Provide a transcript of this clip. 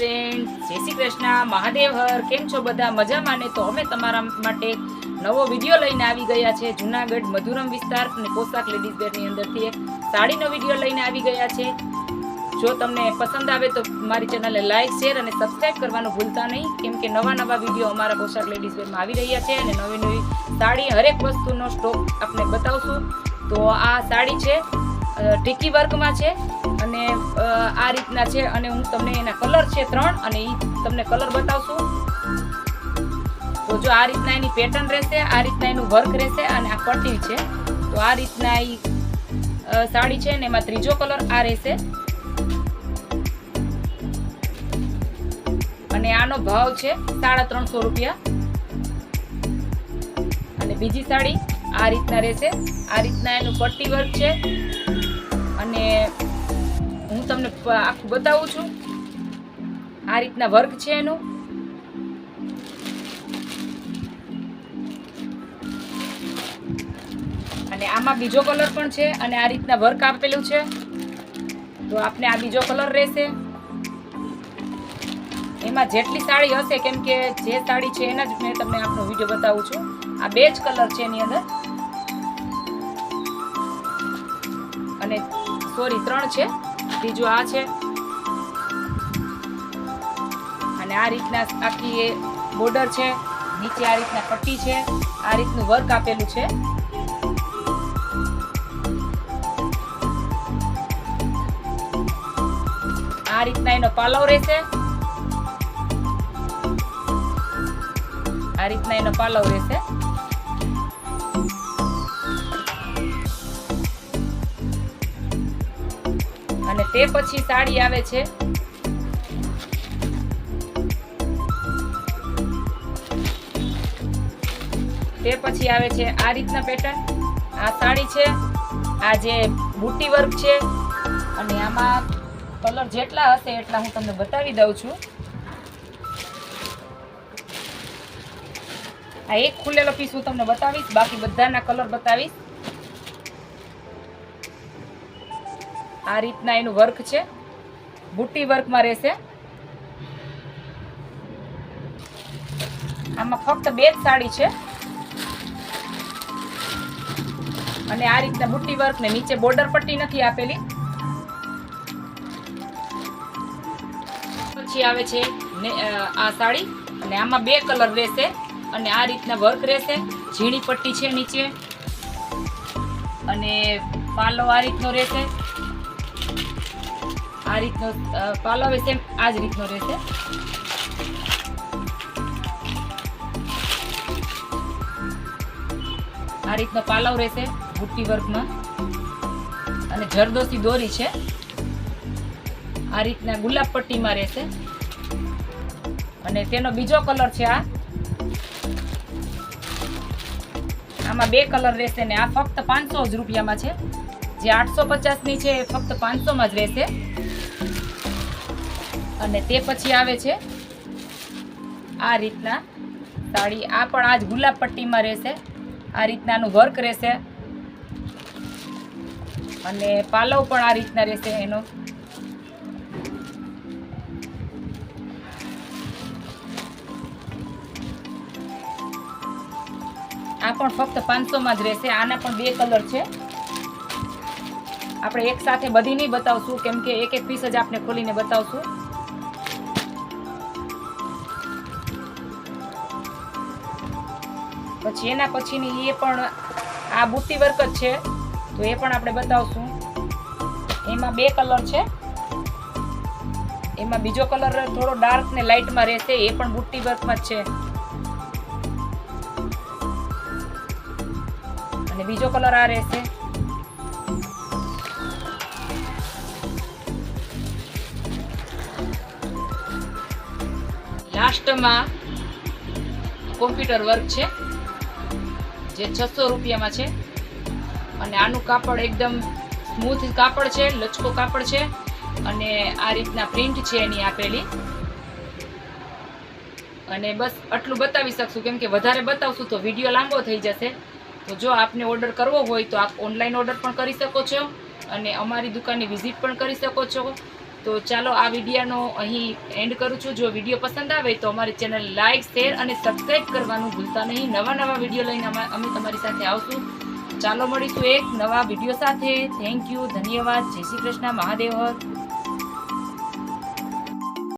Friend જય શ્રી કૃષ્ણ. મહાદેવ હર. કેમ છો બધા? મજામાં ને? તો અમે તમારા માટે નવો વીડિયો લઈને આવી ગયા છે. જુનાગઢ, મધુરમ વિસ્તાર અને પોશાક લેડીઝ વેરની અંદરથી એક સાડીનો વીડિયો લઈને આવી ગયા છે. જો તમને પસંદ આવે તો મારી ચેનલને લાઈક શેર અને સબસ્ક્રાઇબ કરવાનું ભૂલતા નહીં. કેમ કે નવા નવા વીડિયો અમારા પોશાક લેડીઝ વેરમાં આવી રહ્યા છે અને નવી નવી સાડી હરેક વસ્તુનો સ્ટોક આપણે બતાવશું. તો આ સાડી છે ટીકી વર્કમાં છે અને આ રીતના છે અને હું તમને એના કલર છે ત્રણ અને એ તમને કલર બતાવશું. તો જો આ રીતના એની પેટર્ન રહેશે, આ રીતના એનું વર્ક રહેશે અને આ પટ્ટી છે. તો આ રીતના એ સાડી છે ને એમાં ત્રીજો કલર આ રહેશે. અને આનો ભાવ છે સાડા ત્રણસો રૂપિયા. અને બીજી સાડી આ રીતના રહેશે. આ રીતના એનું પટ્ટી વર્ક છે. અને હું તમને આખું બતાવું છું. આ રીતના વર્ક છે એનું. અને આમાં બીજો કલર પણ છે અને આ રીતના વર્ક આપેલું છે. તો આપને આ બીજો કલર રહેશે. એમાં જેટલી સાડી હશે, કેમ કે જે સાડી છે એના જ મેં તમને આપણો વીડિયો બતાવું છું. આ બે જ કલર છે એની અંદર. અને સોરી, ત્રણ છે. ત્રીજું આ છે. અને આ રીતના આખી એ બોર્ડર છે. નીચે આ રીતના પટ્ટી છે. આ રીતનું વર્ક આપેલું છે. આ રીતના એનો પાલવ રહેશે. આ રીતના એનો પાલવ રહેશે. તે પછી સાડી આવે છે. તે પછી આવે છે આ રીતના પેટર્ન આ સાડી છે, આ જે બુટી વર્ક છે, અને આમાં કલર જેટલા હશે એટલા હું તમને બતાવી દઉં છું. આ એક ખુલેલો પીસ હું તમને બતાવીશ, બાકી બધાના કલર બતાવીશ. આ રીતના એનું વર્ક છે. બુટ્ટી વર્કમાં રહેશે. આમાં ફક્ત બે જ સાડી છે. અને આ રીતના બુટ્ટી વર્ક ને નીચે બોર્ડર પટ્ટી નથી આપેલી. પછી આવે છે આ સાડી. અને આમાં બે કલર રહેશે. અને આ રીતના વર્ક રહેશે. ઝીણી પટ્ટી છે નીચે. અને પાલો આ રીતનો રહેશે. આ રીતનો પાલો હવે સેમ આ જ રીતનો રહેશે. આ રીતનો પાલવ રહેશે બુટ્ટી વર્કમાં અને જરદોસી દોરી છે. આ રીતના ગુલાબ પટ્ટીમાં રહેશે. અને તેનો બીજો કલર છે આ. આમાં બે કલર રહેશે ને આ ફક્ત પાંચસો જ રૂપિયામાં છે. જે આઠસો પચાસની છે એ ફક્ત પાંચસોમાં જ રહેશે. અને તે પછી આવે છે આ રીતના સાડી. આ પણ આ જ ગુલાબ પટ્ટીમાં રહેશે. આ રીતનાનું વર્ક રહેશે. અને પાલવ પણ આ રીતના રહેશે એનો. આ પણ ફક્ત પાંચસોમાં જ રહેશે. આના પણ બે કલર છે. આપણે એક સાથે બધી નહીં બતાવશું. કેમ કે એક એક પીસ જ આપણે ખોલીને બતાવશું. પછી એના પછીની એ પણ આ બુટ્ટી વર્ક જ છે. તો એ પણ આપણે બતાવશું. એમાં બે કલર છે. એમાં બીજો કલર થોડો ડાર્ક ને લાઇટમાં રહેશે, એ પણ બુટ્ટી વર્કમાં જ છે. અને બીજો કલર આ રહેશે. લાસ્ટમાં કોમ્પ્યુટર વર્ક છે. જે છસો રૂપિયામાં છે. અને આનું કાપડ એકદમ સ્મૂથ કાપડ છે, લચકો કાપડ છે. અને આ રીતના પ્રિન્ટ છે એની આપેલી. અને બસ આટલું બતાવી શકશું. કેમ કે વધારે બતાવશું તો વીડિયો લાંબો થઈ જશે. તો જો આપને ઓર્ડર કરવો હોય તો આપ ઓનલાઈન ઓર્ડર પણ કરી શકો છો. અને અમારી દુકાનની વિઝિટ પણ કરી શકો છો. તો ચાલો આ વિડીયાનો અહીં એન્ડ કરું છું. જો વીડિયો પસંદ આવે તો અમારી ચેનલ લાઇક શેર અને સબસ્ક્રાઈબ કરવાનું ભૂલતા નહીં. નવા નવા વીડિયો લઈને અમે તમારી સાથે આવશું. ચાલો મળીશું એક નવા વીડિયો સાથે. થેન્ક યુ ધન્યવાદ. જય શ્રી કૃષ્ણ. મહાદેવ.